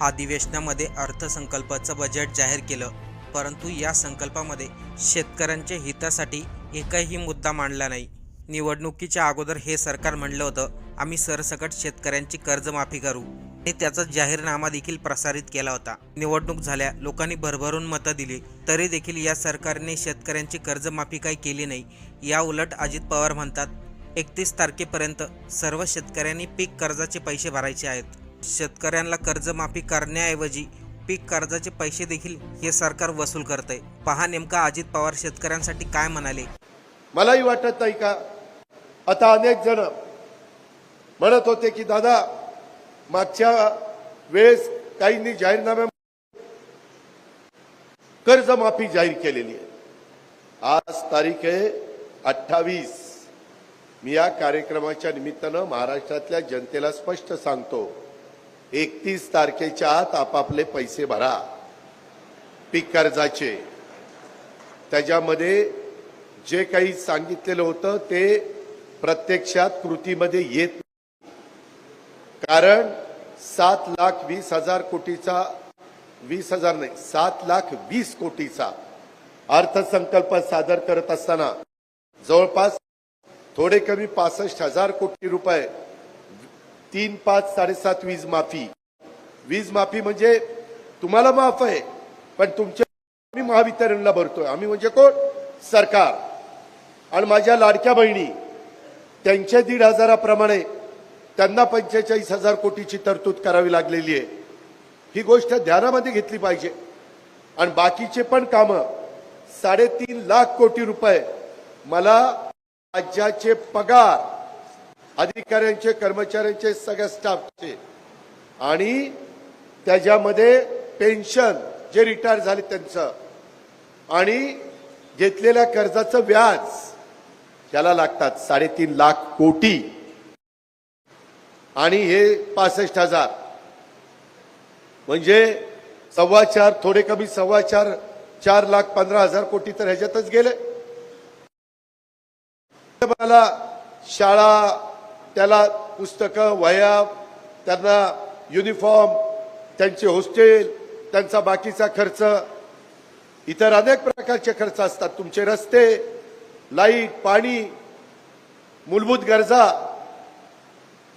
अधिवेशनामध्ये अर्थसंकल्पाचं बजेट जाहीर केलं. परंतु या संकल्पामध्ये शेतकऱ्यांच्या हितासाठी एकही मुद्दा मांडला नाही. निवडणुकीच्या अगोदर हे सरकार म्हणलं होतं आम्ही सरसकट शेतकऱ्यांची कर्जमाफी करू. आणि त्याचा जाहीरनामा देखील प्रसारित केला होता. निवडणूक झाल्या लोकांनी भरभरून मतं दिली. तरी देखील या सरकारने शेतकऱ्यांची कर्जमाफी काही केली नाही. या उलट अजित पवार म्हणतात एकतीस तारखेपर्यंत सर्व शेतकऱ्यांनी पीक कर्जाचे पैसे भरायचे आहेत. शेतकऱ्यांना कर्जमाफी करण्याऐवजी पीक कर्जाचे पैसे देखील हे सरकार वसूल करतंय. पहा नेमका अजित पवार शेतकऱ्यांसाठी काय म्हणाले. मलाही वाटत नाही का? आता अनेक जण म्हणत होते की दादा मागच्या वेळेस काहींनी जाहीरनाम्या कर्जमाफी जाहीर केलेली आहे. आज तारीख आहे अठ्ठावीस. मी या कार्यक्रमाच्या निमित्तानं महाराष्ट्रातल्या जनतेला स्पष्ट सांगतो एकतीस तारखेच्या आत आपापले पैसे भरा पीक कर्जाचे त्याच्यामध्ये जे काही सांगितलेलं होतं ते प्रत्यक्षात कृतीमध्ये येत नाही. कारण सात लाख वीस हजार कोटीचा वीस हजार नाही सात लाख वीस कोटीचा अर्थसंकल्प सादर करत असताना जवळपास थोडे कमी पासष्ट हजार कोटी रुपये तीन पाच साडेसात वीज माफी. वीज माफी म्हणजे तुम्हाला माफ आहे पण तुमच्या आम्ही महावितरणला भरतोय. आम्ही म्हणजे कोण? सरकार. आणि माझ्या लाडक्या बहिणी त्यांच्या दीड हजाराप्रमाणे त्यांना पंचेचाळीस हजार कोटीची तरतूद करावी लागलेली आहे. ही गोष्ट ध्यानामध्ये घेतली पाहिजे. आणि बाकीचे पण कामं साडेतीन लाख कोटी रुपये मला राज्याचे पगार अधिकाऱ्यांचे कर्मचाऱ्यांचे सगळ्या स्टाफचे. आणि त्याच्यामध्ये पेन्शन जे रिटायर झाले त्यांचं. आणि घेतलेल्या कर्जाचं व्याज त्याला लागतात साडेतीन लाख कोटी. आणि हे पासष्ट हजार. म्हणजे सव्वा चार थोडे कमी सव्वा चार चार लाख पंधरा हजार कोटी तर ह्याच्यातच गेले. मला शाळा त्याला पुस्तकं वह्या त्यांना युनिफॉर्म त्यांचे हॉस्टेल त्यांचा बाकीचा खर्च इतर अनेक प्रकारचे खर्च असतात. तुमचे रस्ते लाइट पाणी मूलभूत गरजा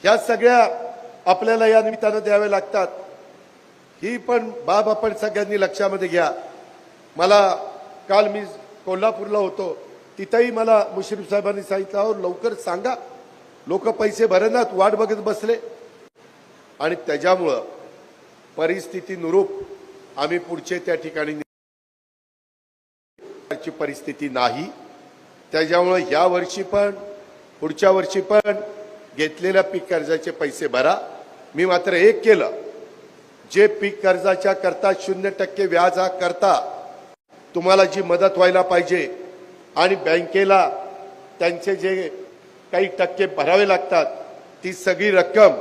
ह्या सगळ्या आपल्याला या निमित्तानं द्याव्या लागतात. ही पण बाब आपण सगळ्यांनी लक्षामध्ये घ्या. मला काल मी कोल्हापूरला होतो. तिथंही मला मुश्रीफ साहेबांनी सांगितलं लवकर सांगा. लोक पैसे भरनात वाट बघत बसले. आणि त्याच्यामुळं परिस्थितीनुरूप आम्ही पुढचे त्या ठिकाणी परिस्थिती नाही. त्याच्यामुळं या वर्षी पण पुढच्या वर्षी पण घेतलेल्या पीक कर्जाचे पैसे भरा. मी मात्र एक केलं. जे पीक कर्जाच्या करता शून्य टक्के व्याज हा करता तुम्हाला जी मदत व्हायला पाहिजे आणि बँकेला त्यांचे जे काही टक्के भरावे लागतात. ती सगळी रक्कम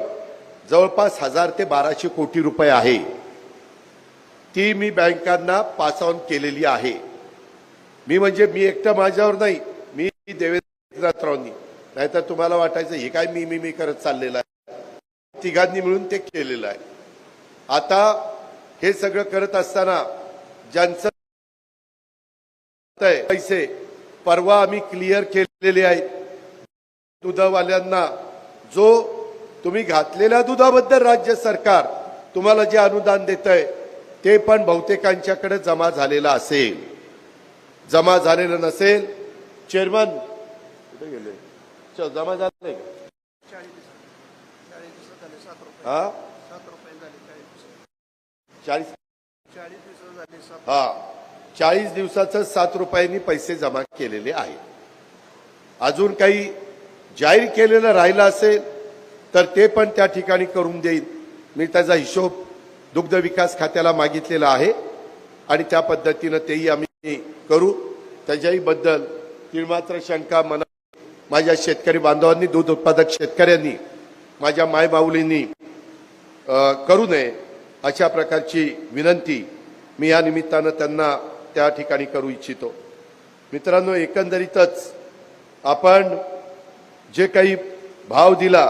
जवळपास हजार ते बाराशे कोटी रुपये आहे. ती मी बँकांना पास ऑन केलेली आहे. मी म्हणजे मी एकटं माझ्यावर नाही मी देवेंद्रनाथरावनी. नाहीतर तुम्हाला वाटायचं हे काय मी मी मी करत चाललेलं आहे? तिघांनी मिळून ते केलेलं आहे. आता हे सगळं करत असताना ज्यांचं पैसे परवा आम्ही क्लिअर केलेले आहेत. दुधावाल्यांना जो तुम्ही घातलेल्या दुधाबद्दल राज्य सरकार तुम्हाला जे अनुदान देत आहे ते पण बहुतेकांच्याकडे जमा झालेलं असेल. जमा झालेलं नसेल चेअरमन कुठे गेले? जमा झाले. हा? चाळीस हा. चाळीस दिवसाचं सात रुपयांनी पैसे जमा केलेले आहेत. अजून काही जाहीर केलेलं राहिलं असेल तर ते पण त्या ठिकाणी करून देईल. मी त्याचा हिशोब दुग्ध विकास खात्याला मागितलेला आहे आणि त्या पद्धतीनं तेही आम्ही करू. त्याच्याही बद्दल तिळमात्र शंका मना माझ्या शेतकरी बांधवांनी दूध उत्पादक शेतकऱ्यांनी माझ्या मायबाऊलींनी करू नये अशा प्रकारची विनंती मी या निमित्तानं त्यांना त्या ठिकाणी करू इच्छितो. मित्रांनो एकंदरीतच आपण जे काही भाव दिला